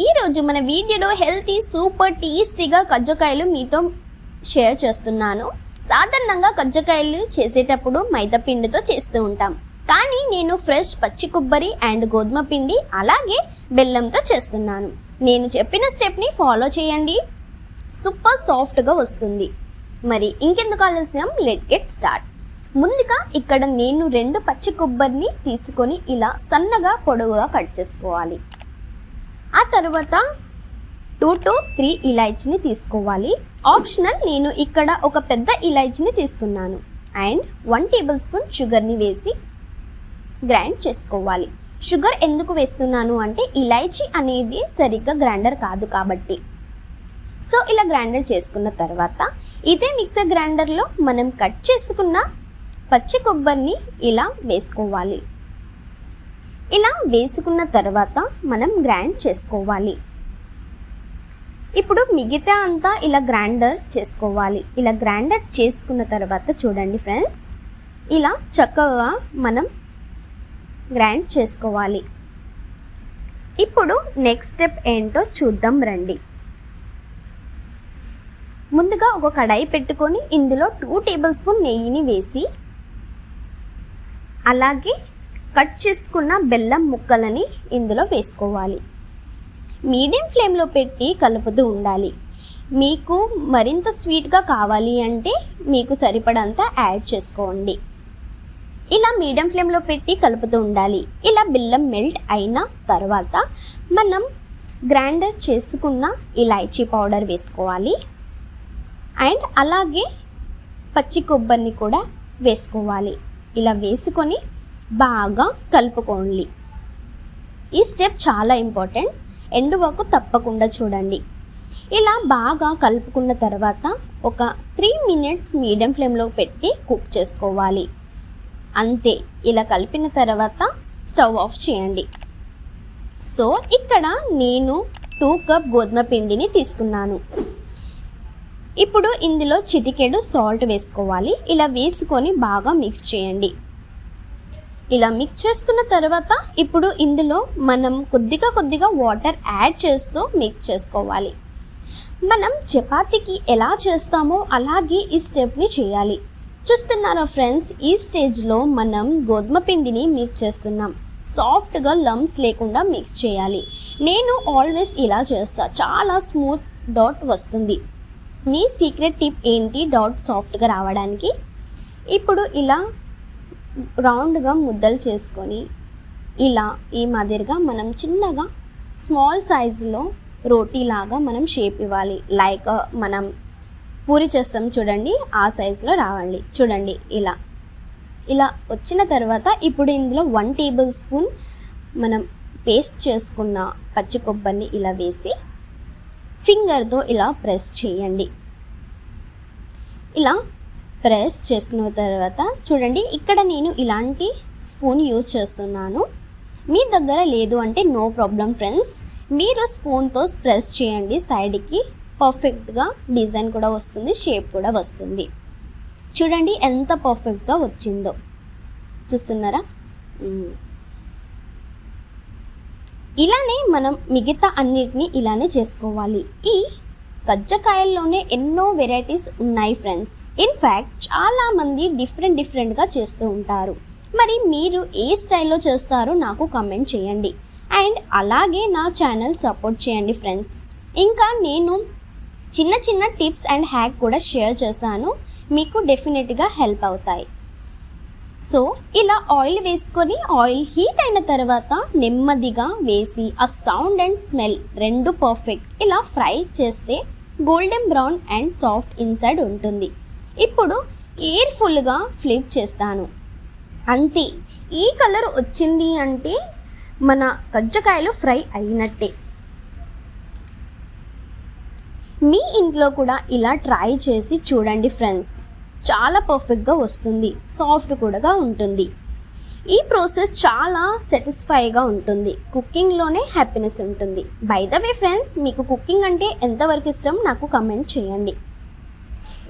ఈరోజు మన వీడియోలో హెల్తీ సూపర్ టేస్టీగా కజ్జకాయలు మీతో షేర్ చేస్తున్నాను. సాధారణంగా కజ్జకాయలు చేసేటప్పుడు మైదా పిండితో చేస్తూ ఉంటాం. కానీ నేను ఫ్రెష్ పచ్చి కొబ్బరి అండ్ గోధుమ పిండి అలాగే బెల్లంతో చేస్తున్నాను. నేను చెప్పిన స్టెప్ని ఫాలో చేయండి. సూపర్ సాఫ్ట్గా వస్తుంది. మరి ఇంకెందుకు ఆలస్యం? Let get start. ముందుగా ఇక్కడ నేను రెండు పచ్చి కొబ్బరిని తీసుకొని ఇలా సన్నగా పొడవుగా కట్ చేసుకోవాలి. తర్వాత టూ టు త్రీ ఇలాయచీని తీసుకోవాలి. ఆప్షనల్ నేను ఇక్కడ ఒక పెద్ద ఇలాయచీని తీసుకున్నాను. అండ్ వన్ టేబుల్ స్పూన్ షుగర్ని వేసి గ్రైండ్ చేసుకోవాలి. షుగర్ ఎందుకు వేస్తున్నాను అంటే ఇలాయచీ అనేది సరిగ్గా గ్రైండర్ కాదు కాబట్టి. సో ఇలా గ్రైండర్ చేసుకున్న తర్వాత ఇదే మిక్సర్ గ్రైండర్లో మనం కట్ చేసుకున్న పచ్చి కొబ్బరిని ఇలా వేసుకోవాలి. ఇలా వేసుకున్న తర్వాత మనం గ్రైండ్ చేసుకోవాలి. ఇప్పుడు మిగతా అంతా ఇలా గ్రైండర్ చేసుకోవాలి. ఇలా గ్రైండర్ చేసుకున్న తర్వాత చూడండి ఫ్రెండ్స్ ఇలా చక్కగా మనం గ్రైండ్ చేసుకోవాలి. ఇప్పుడు నెక్స్ట్ స్టెప్ ఏంటో చూద్దాం రండి. ముందుగా ఒక కడాయి పెట్టుకొని ఇందులో టూ టేబుల్ స్పూన్ నెయ్యిని వేసి అలాగే కట్ చేసుకున్న బెల్లం ముక్కలని ఇందులో వేసుకోవాలి. మీడియం ఫ్లేమ్లో పెట్టి కలుపుతూ ఉండాలి. మీకు మరింత స్వీట్గా కావాలి అంటే మీకు సరిపడంత యాడ్ చేసుకోండి. ఇలా మీడియం ఫ్లేమ్లో పెట్టి కలుపుతూ ఉండాలి. ఇలా బెల్లం మెల్ట్ అయిన తర్వాత మనం గ్రైండర్ చేసుకున్న ఇలాచీ పౌడర్ వేసుకోవాలి. అండ్ అలాగే పచ్చి కొబ్బరిని కూడా వేసుకోవాలి. ఇలా వేసుకొని బాగా కలుపుకోండి. ఈ స్టెప్ చాలా ఇంపార్టెంట్. ఎండువకు తప్పకుండా చూడండి. ఇలా బాగా కలుపుకున్న తర్వాత ఒక త్రీ మినిట్స్ మీడియం ఫ్లేమ్లో పెట్టి కుక్ చేసుకోవాలి. అంతే ఇలా కలిపిన తర్వాత స్టవ్ ఆఫ్ చేయండి. సో ఇక్కడ నేను టూ కప్ గోధుమ పిండిని తీసుకున్నాను. ఇప్పుడు ఇందులో చిటికెడు సాల్ట్ వేసుకోవాలి. ఇలా వేసుకొని బాగా మిక్స్ చేయండి. ఇలా మిక్స్ చేసుకున్న తర్వాత ఇప్పుడు ఇందులో మనం కొద్దిగా కొద్దిగా వాటర్ యాడ్ చేస్తూ మిక్స్ చేసుకోవాలి. మనం చపాతీకి ఎలా చేస్తామో అలాగే ఈ స్టెప్ని చేయాలి. చూస్తున్నారా ఫ్రెండ్స్ ఈ స్టేజ్లో మనం గోధుమ పిండిని మిక్స్ చేస్తున్నాం. సాఫ్ట్గా లమ్స్ లేకుండా మిక్స్ చేయాలి. నేను ఆల్వేస్ ఇలా చేస్తా. చాలా స్మూత్ డాట్ వస్తుంది. మీ సీక్రెట్ టిప్ ఏంటి? డాట్ సాఫ్ట్గా రావడానికి. ఇప్పుడు ఇలా రౌండ్గా ముద్దలు చేసుకొని ఇలా ఈ మాదిరిగా మనం చిన్నగా స్మాల్ సైజులో రోటీలాగా మనం షేప్ ఇవ్వాలి. లైక్ మనం పూరి చేస్తాం చూడండి ఆ సైజులో రావాలి. చూడండి ఇలా. ఇలా వచ్చిన తర్వాత ఇప్పుడు ఇందులో వన్ టేబుల్ స్పూన్ మనం పేస్ట్ చేసుకున్న పచ్చి కొబ్బరిని ఇలా వేసి ఫింగర్తో ఇలా ప్రెస్ చేయండి. ఇలా ప్రెస్ చేసుకున్న తర్వాత చూడండి ఇక్కడ నేను ఇలాంటి స్పూన్ యూజ్ చేస్తున్నాను. మీ దగ్గర లేదు అంటే నో ప్రాబ్లం ఫ్రెండ్స్. మీరు స్పూన్తో ప్రెస్ చేయండి సైడ్కి పర్ఫెక్ట్గా డిజైన్ కూడా వస్తుంది షేప్ కూడా వస్తుంది. చూడండి ఎంత పర్ఫెక్ట్గా వచ్చిందో. చూస్తున్నారా? ఇలానే మనం మిగతా అన్నిటినీ ఇలానే చేసుకోవాలి. ఈ కజ్జకాయల్లోనే ఎన్నో వెరైటీస్ ఉన్నాయి ఫ్రెండ్స్. ఇన్ఫ్యాక్ట్ చాలామంది డిఫరెంట్ డిఫరెంట్గా చేస్తూ ఉంటారు. మరి మీరు ఏ స్టైల్లో చేస్తారో నాకు కమెంట్ చేయండి. అండ్ అలాగే నా ఛానల్ సపోర్ట్ చేయండి ఫ్రెండ్స్ ఇంకా నేను చిన్న చిన్న టిప్స్ అండ్ హ్యాక్ కూడా షేర్ చేశాను. మీకు డెఫినెట్గా హెల్ప్ అవుతాయి. సో ఇలా ఆయిల్ వేసుకొని ఆయిల్ హీట్ అయిన తర్వాత నెమ్మదిగా వేసి ఆ సౌండ్ అండ్ స్మెల్ రెండు పర్ఫెక్ట్ ఇలా ఫ్రై చేస్తే golden brown and soft inside ఉంటుంది. ఇప్పుడు కేర్ఫుల్గా ఫ్లిప్ చేస్తాను. అంతే. ఈ కలర్ వచ్చింది అంటే మన కజ్జకాయలు ఫ్రై అయినట్టే. మీ ఇంట్లో కూడా ఇలా ట్రై చేసి చూడండి ఫ్రెండ్స్ చాలా పర్ఫెక్ట్గా వస్తుంది. సాఫ్ట్ కూడా ఉంటుంది. ఈ ప్రాసెస్ చాలా సాటిస్ఫైగా ఉంటుంది. కుకింగ్లోనే హ్యాపీనెస్ ఉంటుంది. బై ద వే ఫ్రెండ్స్ మీకు కుకింగ్ అంటే ఎంతవరకు ఇష్టం? నాకు కమెంట్ చేయండి.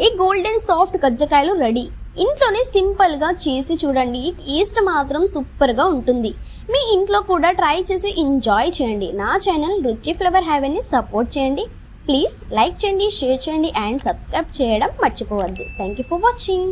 ఈ గోల్డెన్ సాఫ్ట్ కజ్జకాయలు రెడీ ఇంట్లోనే సింపుల్గా చేసి చూడండి. టేస్ట్ మాత్రం సూపర్గా ఉంటుంది. మీ ఇంట్లో కూడా ట్రై చేసి ఎంజాయ్ చేయండి. నా ఛానల్ రుచి ఫ్లవర్ హ్యావెన్ని సపోర్ట్ చేయండి. ప్లీజ్ లైక్ చేయండి షేర్ చేయండి అండ్ సబ్స్క్రైబ్ చేయడం మర్చిపోవద్దు. Thank you for watching